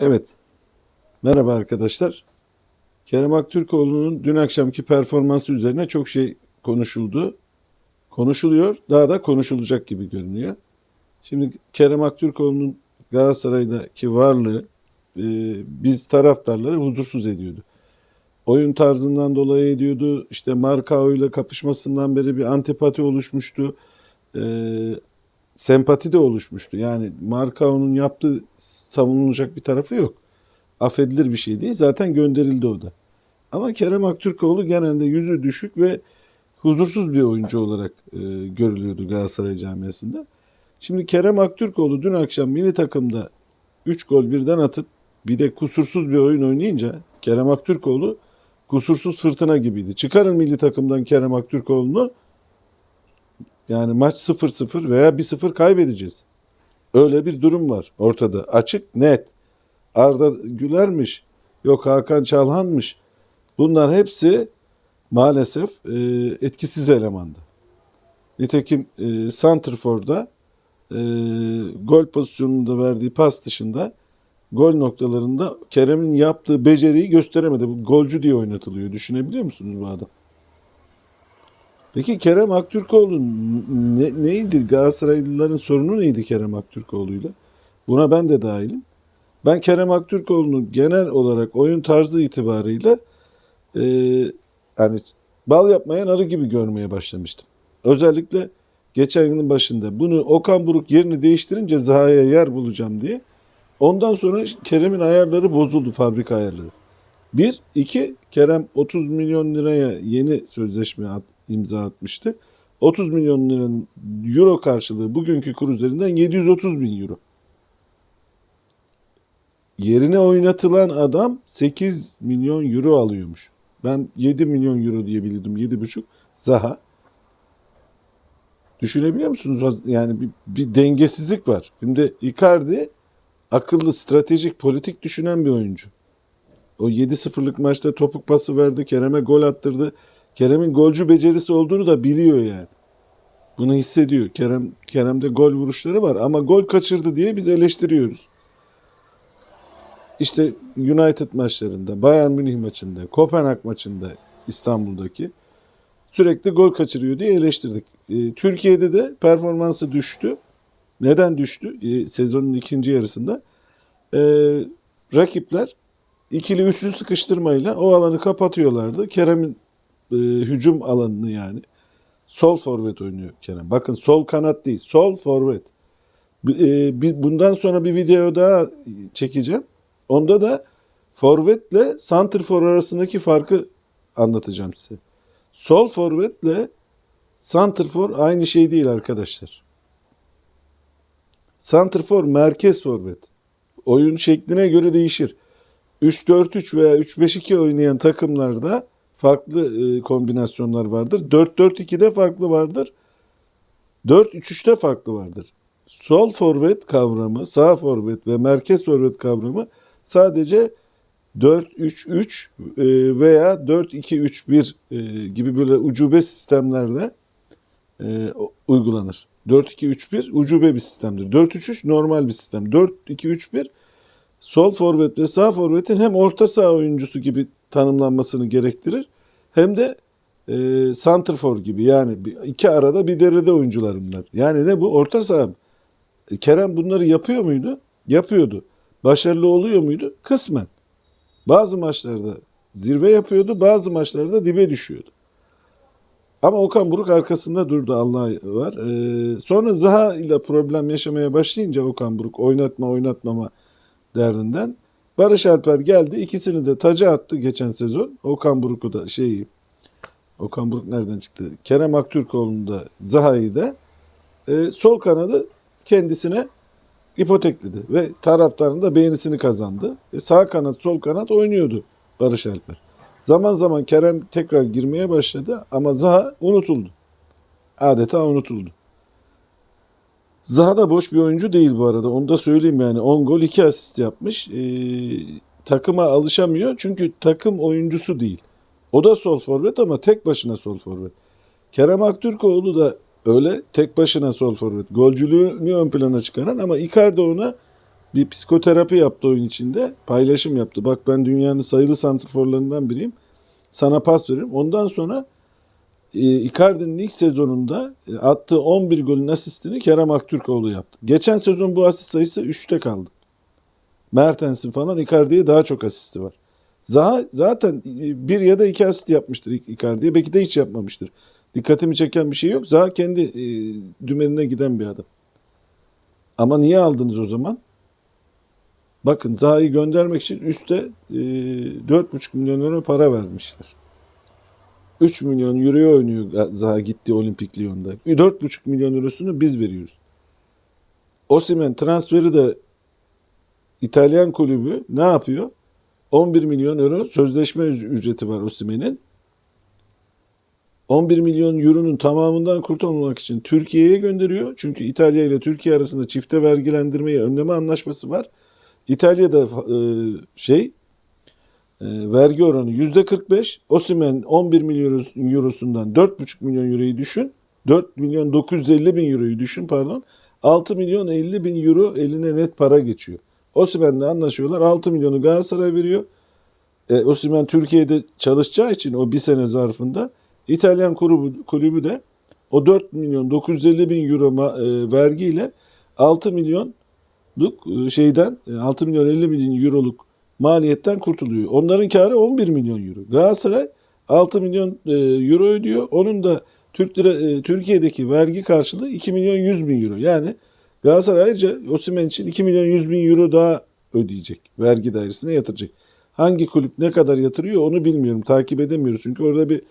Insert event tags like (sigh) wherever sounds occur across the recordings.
Evet. Merhaba arkadaşlar. Kerem Aktürkoğlu'nun dün akşamki performansı üzerine çok şey konuşuldu. Konuşuluyor. Daha da konuşulacak gibi görünüyor. Şimdi Kerem Aktürkoğlu'nun Galatasaray'daki varlığı e, biz taraftarları huzursuz ediyordu. Oyun tarzından dolayı ediyordu. İşte Markao ile kapışmasından beri bir antipati oluşmuştu. E, sempati de oluşmuştu. Yani Markao'nun yaptığı savunulacak bir tarafı yok. Affedilir bir şey değil. Zaten gönderildi o da. Ama Kerem Aktürkoğlu genelde yüzü düşük ve huzursuz bir oyuncu olarak e, görülüyordu Galatasaray camiasında. Şimdi Kerem Aktürkoğlu dün akşam milli takımda 3 gol birden atıp bir de kusursuz bir oyun oynayınca Kerem Aktürkoğlu kusursuz fırtına gibiydi. Çıkarın milli takımdan Kerem Aktürkoğlu'nu yani maç 0-0 veya 1-0 kaybedeceğiz. Öyle bir durum var ortada. Açık, net. Arda Güler'miş, yok Hakan Çalhan'mış. Bunlar hepsi maalesef e, etkisiz elemandı. Nitekim e, Santrfor'da e, gol pozisyonunda verdiği pas dışında gol noktalarında Kerem'in yaptığı beceriyi gösteremedi. Bu golcü diye oynatılıyor. Düşünebiliyor musunuz bu adam? Peki Kerem Aktürkoğlu ne, neydi? Galatasaraylıların sorunu neydi Kerem Aktürkoğlu'yla? Buna ben de dahilim. Ben Kerem Aktürkoğlu'nun genel olarak oyun tarzı itibarıyla e, yani bal yapmayan arı gibi görmeye başlamıştım. Özellikle geçen yılın başında bunu Okan Buruk yerini değiştirince Zaha'ya yer bulacağım diye. Ondan sonra Kerem'in ayarları bozuldu fabrika ayarları. Bir, iki Kerem 30 milyon liraya yeni sözleşme at, imza atmıştı. 30 milyon liranın euro karşılığı bugünkü kur üzerinden 730 bin euro. Yerine oynatılan adam 8 milyon euro alıyormuş. Ben 7 milyon euro diye bildim. 7,5 Zaha. Düşünebiliyor musunuz? Yani bir, bir dengesizlik var. Şimdi Icardi akıllı, stratejik, politik düşünen bir oyuncu. O 7-0'lık maçta topuk pası verdi. Kerem'e gol attırdı. Kerem'in golcü becerisi olduğunu da biliyor yani. Bunu hissediyor. Kerem Kerem'de gol vuruşları var ama gol kaçırdı diye biz eleştiriyoruz. İşte United maçlarında, Bayern Münih maçında, Kopenhag maçında İstanbul'daki sürekli gol kaçırıyor diye eleştirdik. E, Türkiye'de de performansı düştü. Neden düştü? E, sezonun ikinci yarısında e, rakipler ikili üçlü sıkıştırmayla o alanı kapatıyorlardı. Kerem'in e, hücum alanını yani sol forvet oynuyor Kerem. Bakın sol kanat değil, sol forvet. E, bir, bundan sonra bir video daha çekeceğim. Onda da forvetle santrfor arasındaki farkı anlatacağım size. Sol forvetle santrfor aynı şey değil arkadaşlar. Santrfor merkez forvet. Oyun şekline göre değişir. 3-4-3 veya 3-5-2 oynayan takımlarda farklı e, kombinasyonlar vardır. 4-4-2'de farklı vardır. 4-3-3'te farklı vardır. Sol forvet kavramı, sağ forvet ve merkez forvet kavramı sadece 4-3-3 e, veya 4-2-3-1 e, gibi böyle ucube sistemlerde e, uygulanır. 4-2-3-1 ucube bir sistemdir. 4-3-3 normal bir sistem. 4-2-3-1 sol forvet ve sağ forvetin hem orta saha oyuncusu gibi tanımlanmasını gerektirir hem de e, santrfor gibi yani iki arada bir derede oyuncular bunlar. Yani ne bu? Orta saha. E, Kerem bunları yapıyor muydu? Yapıyordu. Başarılı oluyor muydu? Kısmen. Bazı maçlarda zirve yapıyordu, bazı maçlarda dibe düşüyordu. Ama Okan Buruk arkasında durdu Allah var. Ee, sonra Zaha ile problem yaşamaya başlayınca Okan Buruk oynatma oynatmama derdinden Barış Alper geldi. ikisini de taca attı geçen sezon. Okan Buruk'u da şeyi Okan Buruk nereden çıktı? Kerem Aktürkoğlu'nu da Zaha'yı da e, sol kanadı kendisine ipotekledi ve taraftarın da beğenisini kazandı. E, sağ kanat, sol kanat oynuyordu Barış Alper. Zaman zaman Kerem tekrar girmeye başladı ama Zaha unutuldu. Adeta unutuldu. Zaha da boş bir oyuncu değil bu arada. Onu da söyleyeyim yani. 10 gol 2 asist yapmış. Ee, takıma alışamıyor çünkü takım oyuncusu değil. O da sol forvet ama tek başına sol forvet. Kerem Aktürkoğlu da öyle tek başına sol forvet. Golcülüğünü ön plana çıkaran ama Icardi ona bir psikoterapi yaptı oyun içinde. Paylaşım yaptı. Bak ben dünyanın sayılı santrforlarından biriyim. Sana pas veririm. Ondan sonra e, Icardi'nin ilk sezonunda e, attığı 11 golün asistini Kerem Aktürkoğlu yaptı. Geçen sezon bu asist sayısı 3'te kaldı. Mertens'in falan Icardi'ye daha çok asisti var. Zaha zaten e, bir ya da iki asist yapmıştır Icardi'ye. Belki de hiç yapmamıştır. Dikkatimi çeken bir şey yok. Zaha kendi e, dümenine giden bir adam. Ama niye aldınız o zaman? Bakın Zaha'yı göndermek için üste e, 4,5 milyon euro para vermişler. 3 milyon euroya oynuyor Zaha gitti Olimpik Lyon'da. 4,5 milyon eurosunu biz veriyoruz. Osimhen transferi de İtalyan kulübü ne yapıyor? 11 milyon euro sözleşme ücreti var Osimhen'in. 11 milyon euronun tamamından kurtulmak için Türkiye'ye gönderiyor. Çünkü İtalya ile Türkiye arasında çifte vergilendirmeyi önleme anlaşması var. İtalya'da e, şey e, vergi oranı yüzde 45. Osimhen 11 milyon eurosundan 4,5 milyon euroyu düşün. 4 milyon 950 bin euroyu düşün pardon. 6 milyon 50 bin euro eline net para geçiyor. Osimhen'le anlaşıyorlar. 6 milyonu Galatasaray veriyor. E, Osimhen Türkiye'de çalışacağı için o bir sene zarfında İtalyan kulübü, kulübü de o 4 milyon 950 bin euro e, vergiyle 6 milyonluk e, şeyden e, 6 milyon 50 bin euroluk maliyetten kurtuluyor. Onların karı 11 milyon euro. Galatasaray 6 milyon e, euro ödüyor. Onun da Türk lira, e, Türkiye'deki vergi karşılığı 2 milyon 100 bin euro. Yani Galatasaray ayrıca Osimhen için 2 milyon 100 bin euro daha ödeyecek. Vergi dairesine yatıracak. Hangi kulüp ne kadar yatırıyor onu bilmiyorum. Takip edemiyoruz. Çünkü orada bir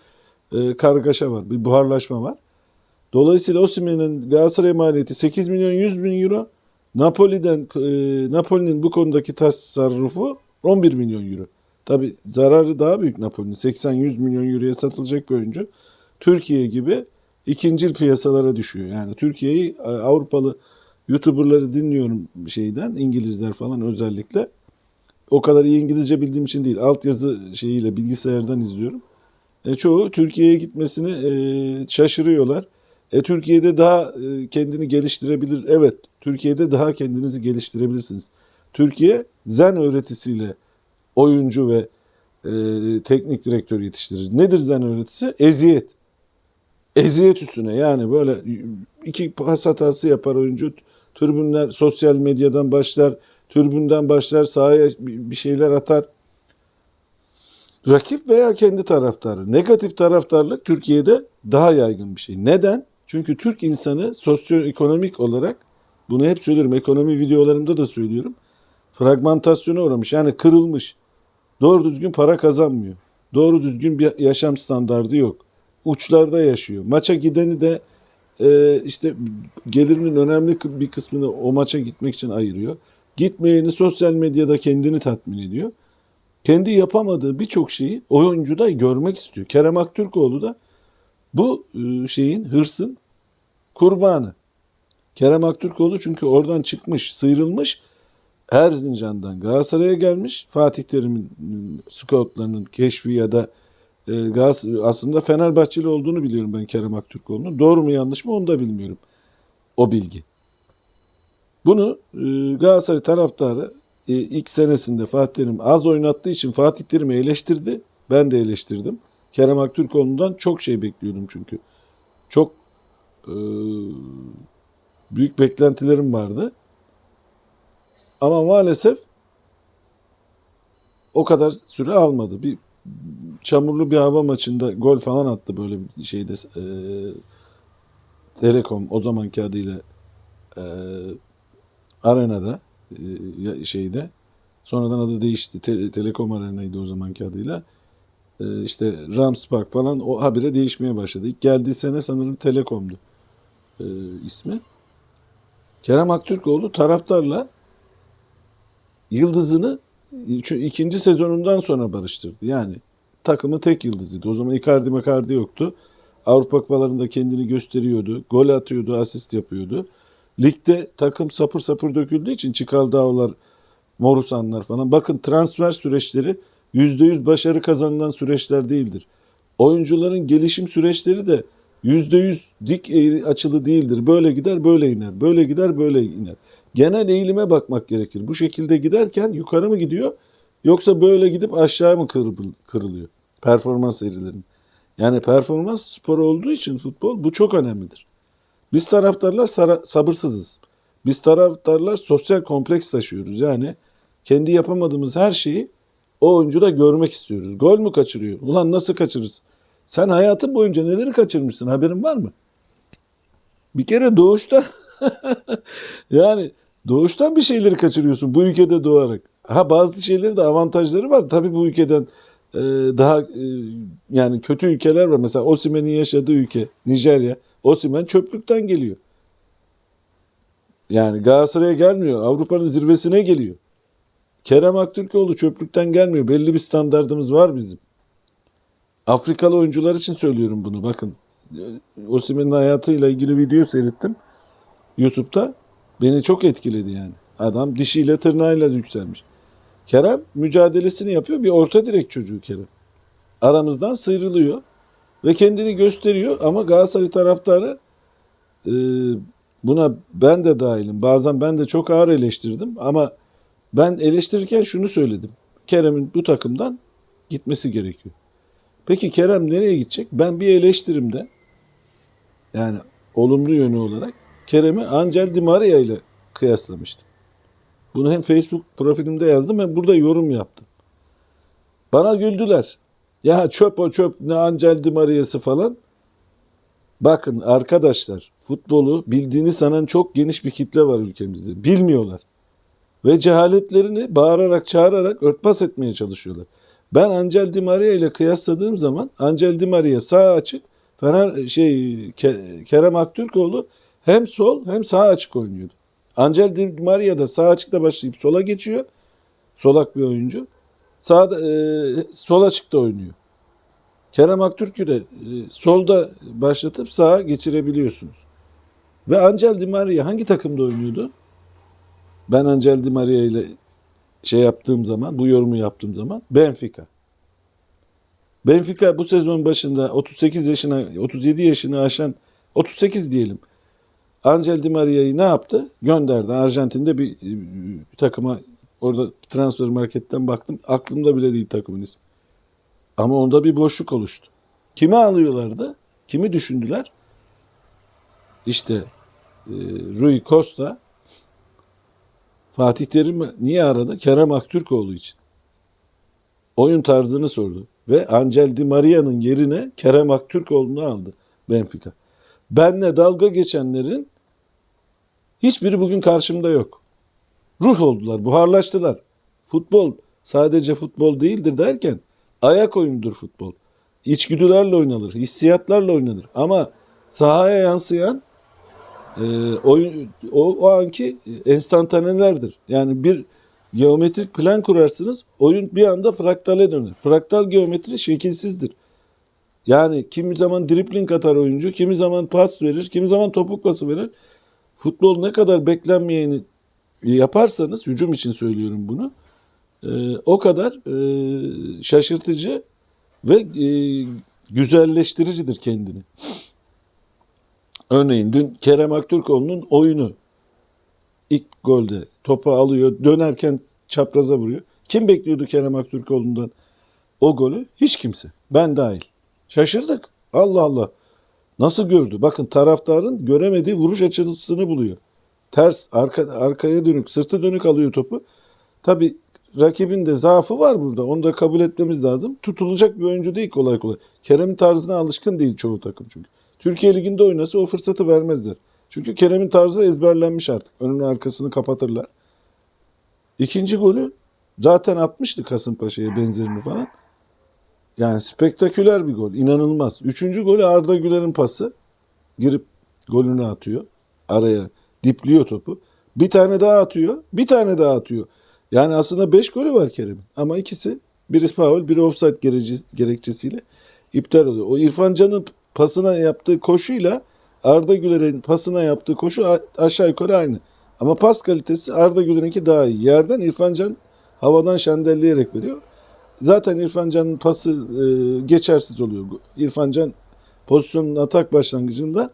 e, kargaşa var. Bir buharlaşma var. Dolayısıyla Osimhen'in Galatasaray maliyeti 8 milyon 100 bin euro. Napoli'den e, Napoli'nin bu konudaki tasarrufu 11 milyon euro. Tabi zararı daha büyük Napoli'nin. 80-100 milyon euroya satılacak bir oyuncu. Türkiye gibi ikincil piyasalara düşüyor. Yani Türkiye'yi e, Avrupalı YouTuber'ları dinliyorum şeyden. İngilizler falan özellikle. O kadar iyi İngilizce bildiğim için değil. Altyazı şeyiyle bilgisayardan izliyorum. E, çoğu Türkiye'ye gitmesini e, şaşırıyorlar. E, Türkiye'de daha e, kendini geliştirebilir. Evet, Türkiye'de daha kendinizi geliştirebilirsiniz. Türkiye zen öğretisiyle oyuncu ve e, teknik direktör yetiştirir. Nedir zen öğretisi? Eziyet. Eziyet üstüne yani böyle iki pas hatası yapar oyuncu. Tribünler sosyal medyadan başlar, tribünden başlar, sahaya bir şeyler atar. Rakip veya kendi taraftarı. Negatif taraftarlık Türkiye'de daha yaygın bir şey. Neden? Çünkü Türk insanı sosyoekonomik olarak bunu hep söylüyorum. Ekonomi videolarımda da söylüyorum. Fragmentasyona uğramış. Yani kırılmış. Doğru düzgün para kazanmıyor. Doğru düzgün bir yaşam standardı yok. Uçlarda yaşıyor. Maça gideni de e, işte gelirinin önemli bir kısmını o maça gitmek için ayırıyor. Gitmeyeni sosyal medyada kendini tatmin ediyor. Kendi yapamadığı birçok şeyi oyuncuda görmek istiyor. Kerem Aktürkoğlu da bu e, şeyin, hırsın kurbanı. Kerem Aktürkoğlu çünkü oradan çıkmış, sıyrılmış. Erzincan'dan Galatasaray'a gelmiş. Fatih Terim'in scoutlarının keşfi ya da e, aslında Fenerbahçeli olduğunu biliyorum ben Kerem Aktürkoğlu'nun. Doğru mu yanlış mı onu da bilmiyorum. O bilgi. Bunu e, Galatasaray taraftarı e, ilk senesinde Fatih Terim az oynattığı için Fatih Terim'i eleştirdi. Ben de eleştirdim. Kerem Aktürkoğlu'ndan çok şey bekliyordum çünkü. Çok e, büyük beklentilerim vardı. Ama maalesef o kadar süre almadı. Bir çamurlu bir hava maçında gol falan attı böyle bir şeyde e, Telekom o zamanki adıyla e, arenada e, şeyde sonradan adı değişti. Te, Telekom Arena'ydı o zamanki adıyla. E, işte Rams Park falan o habire değişmeye başladı. İlk geldiği sene sanırım Telekom'du e, ismi. Kerem Aktürkoğlu taraftarla yıldızını ikinci sezonundan sonra barıştırdı. Yani takımı tek yıldızıydı. O zaman Icardi Makardi yoktu. Avrupa kupalarında kendini gösteriyordu. Gol atıyordu, asist yapıyordu. Ligde takım sapır sapır döküldüğü için Çikaldağlar, Morusanlar falan. Bakın transfer süreçleri %100 başarı kazanılan süreçler değildir. Oyuncuların gelişim süreçleri de %100 dik eğri açılı değildir. Böyle gider böyle iner. Böyle gider böyle iner. Genel eğilime bakmak gerekir. Bu şekilde giderken yukarı mı gidiyor yoksa böyle gidip aşağı mı kırıl- kırılıyor performans eğrilerinin? Yani performans sporu olduğu için futbol bu çok önemlidir. Biz taraftarlar sabırsızız. Biz taraftarlar sosyal kompleks taşıyoruz. Yani kendi yapamadığımız her şeyi o oyuncuda görmek istiyoruz. Gol mü kaçırıyor? Ulan nasıl kaçırırsın? Sen hayatın boyunca neleri kaçırmışsın? Haberin var mı? Bir kere doğuşta (laughs) yani doğuştan bir şeyleri kaçırıyorsun bu ülkede doğarak. Ha bazı şeyleri de avantajları var. Tabii bu ülkeden e, daha e, yani kötü ülkeler var. Mesela Osimhen'in yaşadığı ülke Nijerya. Osimhen çöplükten geliyor. Yani Galatasaray'a gelmiyor. Avrupa'nın zirvesine geliyor. Kerem Aktürkoğlu çöplükten gelmiyor. Belli bir standardımız var bizim. Afrikalı oyuncular için söylüyorum bunu. Bakın Osimhen'in hayatıyla ilgili video seyrettim. YouTube'da. Beni çok etkiledi yani. Adam dişiyle tırnağıyla yükselmiş. Kerem mücadelesini yapıyor. Bir orta direk çocuğu Kerem. Aramızdan sıyrılıyor. Ve kendini gösteriyor. Ama Galatasaray taraftarı e, buna ben de dahilim. Bazen ben de çok ağır eleştirdim. Ama ben eleştirirken şunu söyledim. Kerem'in bu takımdan gitmesi gerekiyor. Peki Kerem nereye gidecek? Ben bir eleştirimde yani olumlu yönü olarak Kerem'i Angel Di Maria ile kıyaslamıştım. Bunu hem Facebook profilimde yazdım hem burada yorum yaptım. Bana güldüler. Ya çöp o çöp ne Angel Di Maria'sı falan. Bakın arkadaşlar futbolu bildiğini sanan çok geniş bir kitle var ülkemizde. Bilmiyorlar. Ve cehaletlerini bağırarak çağırarak örtbas etmeye çalışıyorlar. Ben Angel Di Maria ile kıyasladığım zaman Angel Di Maria sağ açık, Fener şey Ke- Kerem Aktürkoğlu hem sol hem sağ açık oynuyordu. Angel Di Maria da sağ açıkta başlayıp sola geçiyor. Solak bir oyuncu. Sağda e, sol açıkta oynuyor. Kerem Aktürk'ü de e, solda başlatıp sağa geçirebiliyorsunuz. Ve Angel Di Maria hangi takımda oynuyordu? Ben Angel Di Maria ile şey yaptığım zaman, bu yorumu yaptığım zaman Benfica. Benfica bu sezon başında 38 yaşına, 37 yaşını aşan 38 diyelim. Angel Di Maria'yı ne yaptı? Gönderdi. Arjantin'de bir, bir takıma orada transfer marketten baktım. Aklımda bile değil takımın ismi. Ama onda bir boşluk oluştu. Kimi alıyorlardı? Kimi düşündüler? İşte e, Rui Costa Fatih Terim niye aradı? Kerem Aktürkoğlu için. Oyun tarzını sordu. Ve Angel Di Maria'nın yerine Kerem Aktürkoğlu'nu aldı Benfica. Benle dalga geçenlerin hiçbiri bugün karşımda yok. Ruh oldular, buharlaştılar. Futbol sadece futbol değildir derken ayak oyundur futbol. İçgüdülerle oynanır, hissiyatlarla oynanır. Ama sahaya yansıyan e, oyun, o, o anki enstantanelerdir. Yani bir geometrik plan kurarsınız, oyun bir anda fraktale döner. Fraktal geometri şekilsizdir. Yani kimi zaman dribling atar oyuncu, kimi zaman pas verir, kimi zaman topuk pası verir. Futbol ne kadar beklenmeyeni yaparsanız, hücum için söylüyorum bunu, e, o kadar e, şaşırtıcı ve e, güzelleştiricidir kendini. Örneğin dün Kerem Aktürkoğlu'nun oyunu ilk golde topu alıyor, dönerken çapraza vuruyor. Kim bekliyordu Kerem Aktürkoğlu'ndan o golü? Hiç kimse. Ben dahil. Şaşırdık. Allah Allah. Nasıl gördü? Bakın taraftarın göremediği vuruş açısını buluyor. Ters, arka, arkaya dönük, sırtı dönük alıyor topu. Tabi rakibin de zaafı var burada. Onu da kabul etmemiz lazım. Tutulacak bir oyuncu değil kolay kolay. Kerem'in tarzına alışkın değil çoğu takım çünkü. Türkiye Ligi'nde oynasa o fırsatı vermezler. Çünkü Kerem'in tarzı ezberlenmiş artık. Önünü arkasını kapatırlar. İkinci golü zaten atmıştı Kasımpaşa'ya benzerini falan. Yani spektaküler bir gol. inanılmaz. Üçüncü golü Arda Güler'in pası. Girip golünü atıyor. Araya dipliyor topu. Bir tane daha atıyor. Bir tane daha atıyor. Yani aslında beş golü var Kerem'in. Ama ikisi biri faul, biri offside gerekçesiyle iptal oluyor. O İrfan Can'ın pasına yaptığı koşuyla Arda Güler'in pasına yaptığı koşu aşağı yukarı aynı. Ama pas kalitesi Arda Güler'inki daha iyi. Yerden İrfan Can havadan şendelleyerek veriyor. Zaten İrfan Can'ın pası e, geçersiz oluyor. İrfan Can pozisyonun atak başlangıcında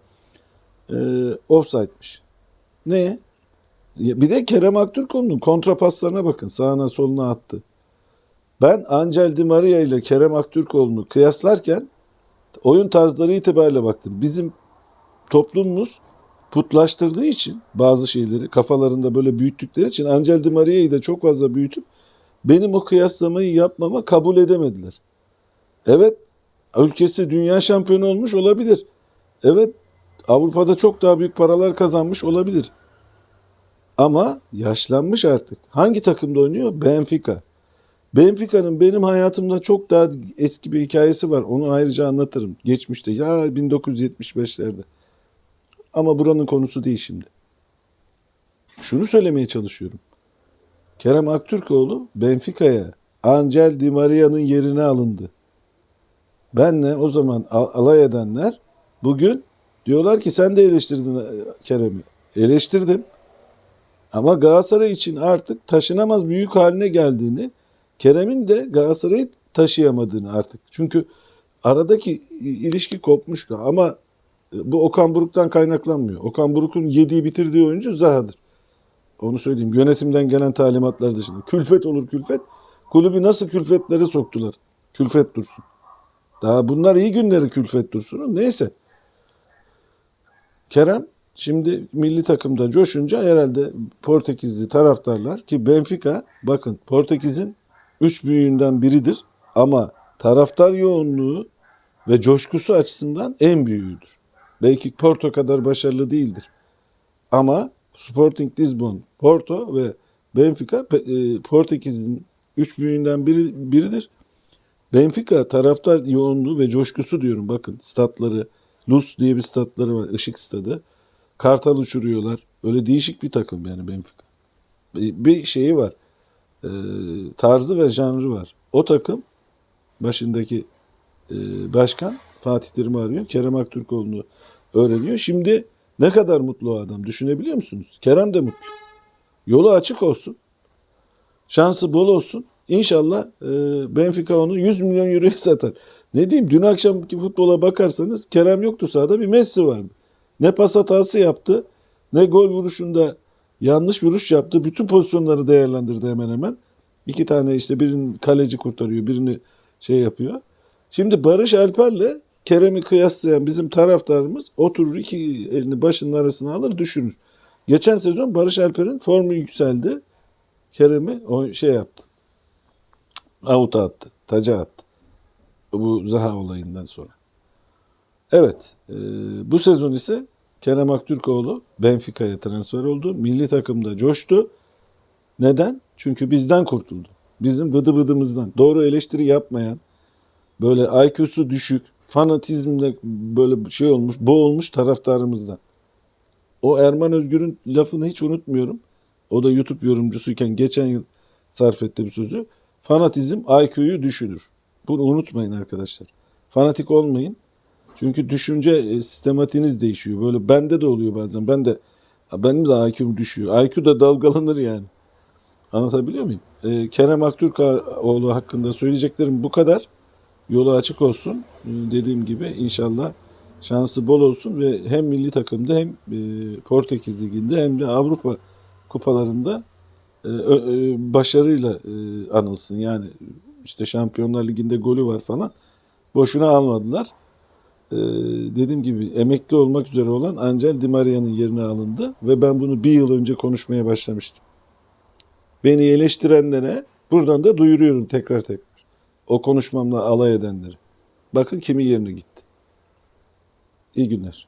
e, offside'miş. Neye? Bir de Kerem Aktürkoğlu'nun kontrapaslarına bakın. Sağına soluna attı. Ben Angel Di Maria ile Kerem Aktürkoğlu'nu kıyaslarken oyun tarzları itibariyle baktım. Bizim toplumumuz putlaştırdığı için bazı şeyleri kafalarında böyle büyüttükleri için Angel Di Maria'yı da çok fazla büyütüp benim o kıyaslamayı yapmama kabul edemediler. Evet ülkesi dünya şampiyonu olmuş olabilir. Evet Avrupa'da çok daha büyük paralar kazanmış olabilir. Ama yaşlanmış artık. Hangi takımda oynuyor? Benfica. Benfica'nın benim hayatımda çok daha eski bir hikayesi var. Onu ayrıca anlatırım. Geçmişte ya 1975'lerde. Ama buranın konusu değil şimdi. Şunu söylemeye çalışıyorum. Kerem Aktürkoğlu Benfica'ya Angel Di Maria'nın yerine alındı. Benle o zaman al- alay edenler bugün diyorlar ki sen de eleştirdin e, Kerem'i. Eleştirdim. Ama Galatasaray için artık taşınamaz büyük haline geldiğini, Kerem'in de Galatasaray'ı taşıyamadığını artık. Çünkü aradaki ilişki kopmuştu ama e, bu Okan Buruk'tan kaynaklanmıyor. Okan Buruk'un yediği bitirdiği oyuncu Zaha'dır. Onu söyleyeyim. Yönetimden gelen talimatlar dışında. Külfet olur külfet. Kulübü nasıl külfetlere soktular? Külfet dursun. Daha bunlar iyi günleri külfet dursun. Neyse. Kerem şimdi milli takımda coşunca herhalde Portekizli taraftarlar ki Benfica bakın Portekiz'in üç büyüğünden biridir ama taraftar yoğunluğu ve coşkusu açısından en büyüğüdür. Belki Porto kadar başarılı değildir. Ama Sporting Lisbon, Porto ve Benfica e, Portekiz'in üç büyüğünden biri, biridir. Benfica taraftar yoğunluğu ve coşkusu diyorum bakın statları. Luz diye bir statları var. ışık stadı. Kartal uçuruyorlar. Öyle değişik bir takım yani Benfica. Bir şeyi var. Ee, tarzı ve janrı var. O takım başındaki e, başkan Fatih Terim'i arıyor. Kerem Aktürkoğlu'nu öğreniyor. Şimdi ne kadar mutlu o adam düşünebiliyor musunuz? Kerem de mutlu. Yolu açık olsun. Şansı bol olsun. İnşallah e, Benfica onu 100 milyon euroya satar. Ne diyeyim dün akşamki futbola bakarsanız Kerem yoktu sahada bir Messi vardı. Ne pas hatası yaptı ne gol vuruşunda yanlış vuruş yaptı. Bütün pozisyonları değerlendirdi hemen hemen. İki tane işte birini kaleci kurtarıyor birini şey yapıyor. Şimdi Barış Alper'le Kerem'i kıyaslayan bizim taraftarımız oturur iki elini başının arasına alır düşünür. Geçen sezon Barış Alper'in formu yükseldi. Kerem'i o şey yaptı. Avuta attı. Taca attı. Bu Zaha olayından sonra. Evet. e, bu sezon ise Kerem Aktürkoğlu Benfica'ya transfer oldu. Milli takımda coştu. Neden? Çünkü bizden kurtuldu. Bizim vıdı vıdımızdan. Doğru eleştiri yapmayan, böyle IQ'su düşük, fanatizmle böyle şey olmuş, boğulmuş taraftarımızdan. O Erman Özgür'ün lafını hiç unutmuyorum. O da YouTube yorumcusuyken geçen yıl sarf etti bu sözü. Fanatizm IQ'yu düşürür. Bunu unutmayın arkadaşlar. Fanatik olmayın. Çünkü düşünce e, sistematiğiniz değişiyor. Böyle bende de oluyor bazen. Ben de benim de IQ'm düşüyor. IQ da dalgalanır yani. Anlatabiliyor muyum? Ee, Kerem Aktürkoğlu hakkında söyleyeceklerim bu kadar. Yolu açık olsun. Ee, dediğim gibi inşallah şansı bol olsun ve hem milli takımda hem e, Portekiz Ligi'nde hem de Avrupa kupalarında e, e, başarıyla anılsın. Yani işte Şampiyonlar Ligi'nde golü var falan. Boşuna almadılar. Dediğim gibi emekli olmak üzere olan Angel Di Maria'nın yerine alındı ve ben bunu bir yıl önce konuşmaya başlamıştım. Beni eleştirenlere buradan da duyuruyorum tekrar tekrar. O konuşmamla alay edenleri. Bakın kimin yerine gitti. İyi günler.